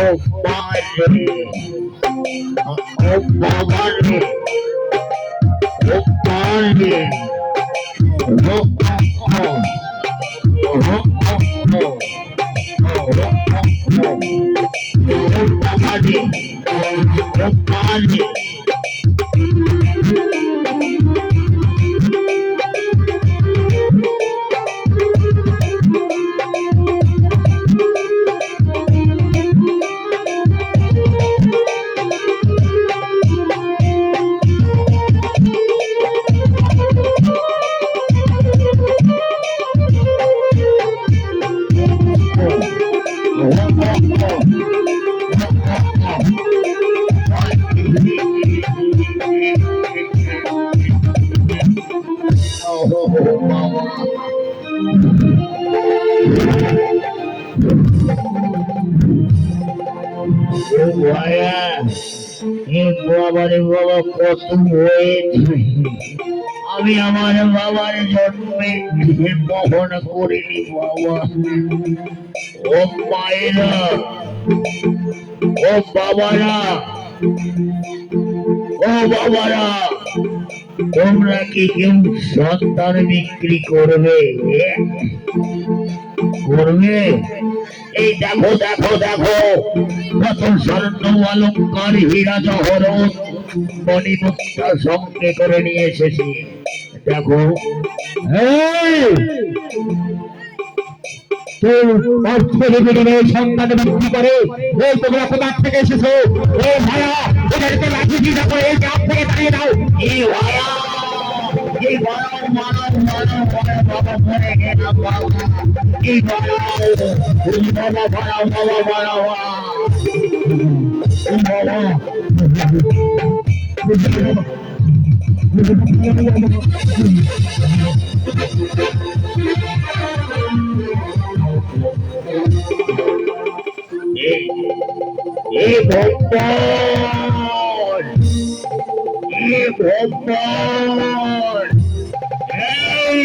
ও বাবারে বাবা হয়েছে আমি আমার বাবার জন্মে বহন করিনি, বাবা। ও মায়েরা ও বাবারা ও বাবারা, তোমরা কি কেউ সন্তান বিক্রি করবে? করবে? এই দেখো দেখো দেখো কত স্বর্ণ অলঙ্কার হীরা জহরত। মণিমুক্তা সঙ্গে করে নিয়ে এসেছি। দেখো। এই! তোর সন্তান বিক্রি করে। এই তোমরা কোথা থেকে এসেছ? এই ভাইয়া এদেরকে লাঠি দিয়ে করে এই গ্রাম থেকে তাড়িয়ে দাও এই ভায়া এই ভায়া মানব মানব মানব বাবা মরে গেলাম বাবা। এই ভায়া এই বাবা ভায়া বাবা ভায়া এই বাবা এই এই ভগবান এই ভগবান এই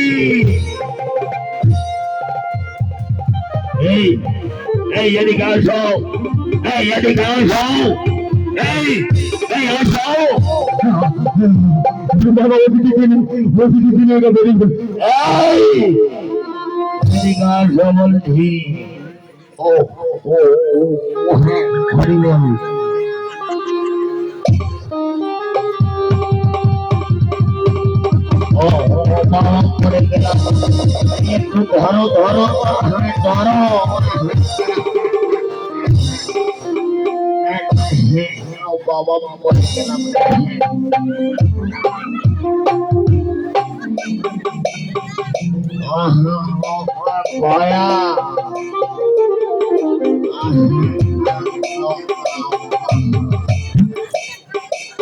এই এই এদিকে আসো এই এই এই আসো বাবা ওদিকে দিন ওদিকে দিন ওটা বেরিয়ে এই এদিকে আসো বলছি ও ও ও হ্যাঁ ও ও, করে গেলাম একটু ধরো ধরো ধরে ধরো ভয়া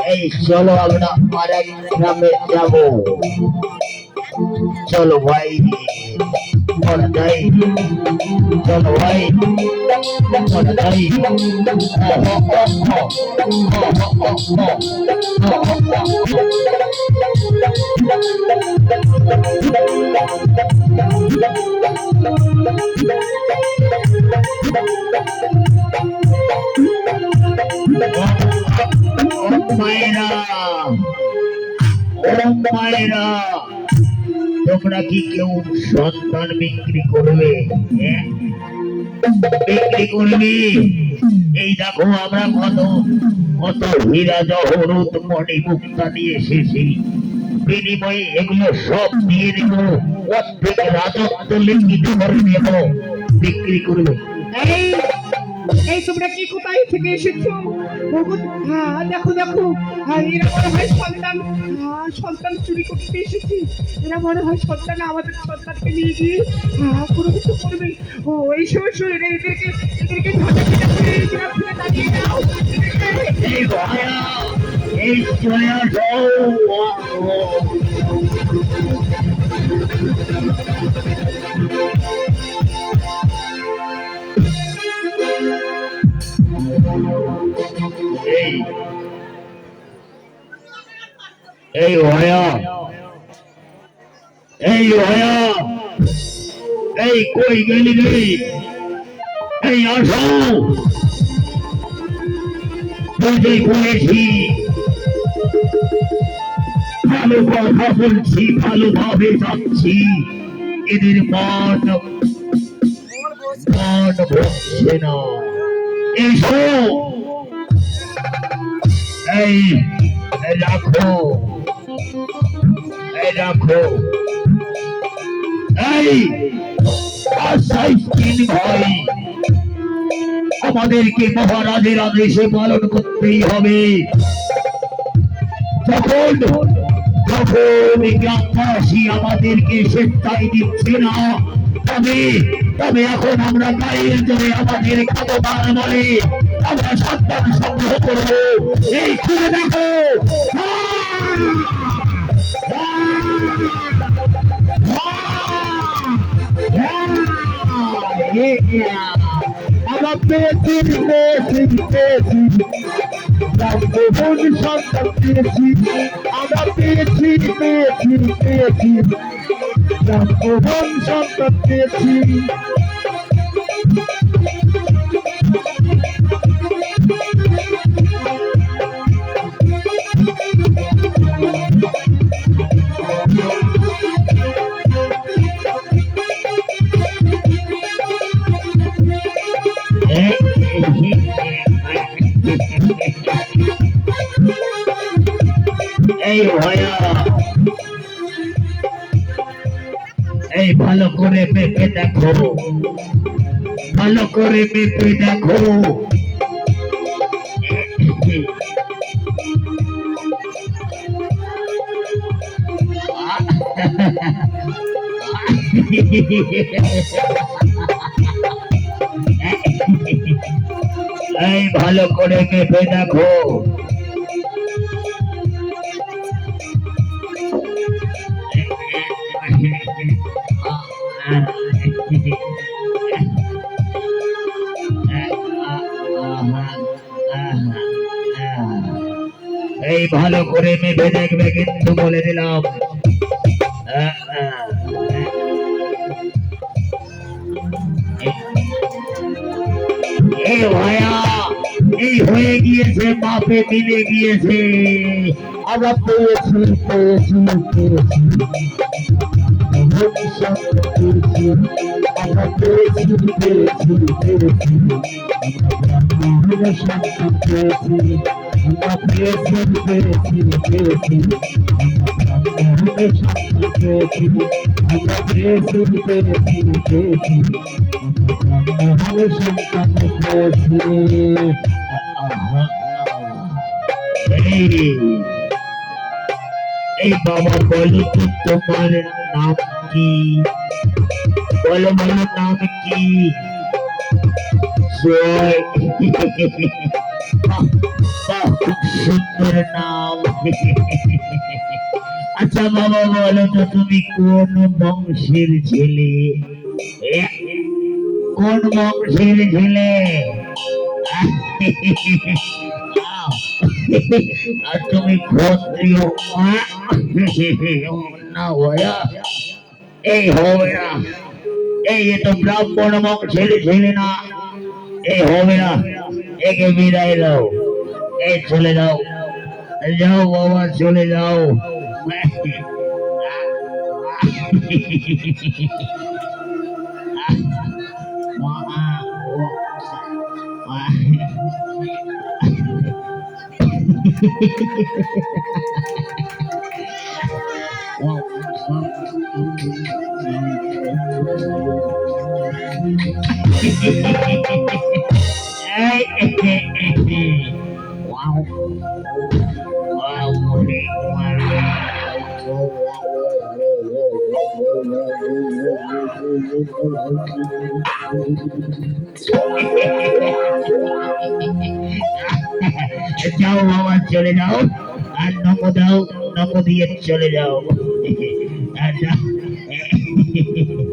এই চলো আমরা আরেক গ্রামে যাব চলো ভাই ভাই মনে যাই মায়েরা ও মায়েরা তোমরা কি কেউ সন্তান বিক্রি করবে? হ্যাঁ? বিক্রি করবে? এই দেখো আমরা কত কত হীরা, জহরত, মণি, মুক্তা নিয়ে এসেছি। বিনিময়ে এগুলো সব দিয়ে দেব। অর্ধেক রাজত্ব লিখিত করে নেব। বিক্রি করবে। এই তোমরা কি কোথায় থেকে এসেছ? দেখো দেখো। হ্যাঁ এরা মনে হয় সন্তান হ্যাঁ সন্তান চুরি করতে এসেছে। এরা মনে হয় সন্তান আমাদের সন্তানকে নিয়ে গিয়ে হ্যাঁ কোনো কিছু করবে। ও, এই সময় শুনে এদেরকে এদেরকে তাড়িয়ে দাও। এই চলে আসো। এই এই ভয়া এই ভয়া এই কই গেলি রে এই আসো বুঝে বলেছি ভালো কথা বলছি ভালোভাবে যাচ্ছি এদের মন মন বসছে না এসো এই রাখো। এই রাখো। এই আশাই তিন ভাই। আমাদেরকে মহারাজের আদেশে পালন করতেই হবে। যখন যখন গ্রামবাসী আমাদেরকে স্বেচ্ছায় দিচ্ছে না, তবে তবে এখন আমরা গায়ের জোরে আমাদের ক্ষমতার বলে আমরা সন্তান সংগ্রহ করব এই খুলে দেখো আমরা পেয়েছি পেয়েছি পেয়েছি রামমোহন সন্তান পেয়েছি আমরা পেয়েছি এই ভালো করে মেপে দেখো। ভালো করে মেপে দেখো। এই ভালো করে মেপে দেখো। এই ভালো করে মেপে দেখবে কিন্তু বলে দিলাম। এই হয়ে গিয়েছে মাপে মিলে গিয়েছে। আমরা পেয়েছি পেয়েছি পেয়েছি। ভবিষ্যৎ পেয়েছি। এই বাবা বলো তো তোমার নাম কি বলো বলো নাম কি সুন্দর নাম আচ্ছা বাবা বলো তো তুমি কোন বংশের ছেলে কোন বংশের ছেলে আর তুমি ক্ষত্রিয় না এই হবে না এই তো ব্রাহ্মণ বংশের ছেলে না, এই হবে না, একে বিদায় দাও, এই চলে যাও যাও বাবা, চলে যাও Wow. Wow. যাও বাবা চলে যাও আর নম দাও নম দিয়ে চলে যাও আর যাও। আর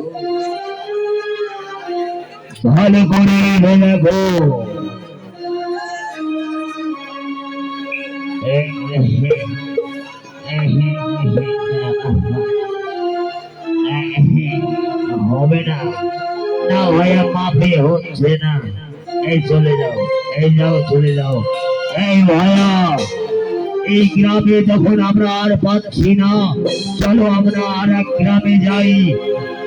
ভালো করে নেবে গো। হবে না। না ভাইয়া মাফে হচ্ছে না। এই চলে যাও, এই যাও চলে যাও। এই ভাইয়া, এই গ্রামে যখন আমরা আর পাচ্ছি না, চলো আমরা আর এক গ্রামে যাই।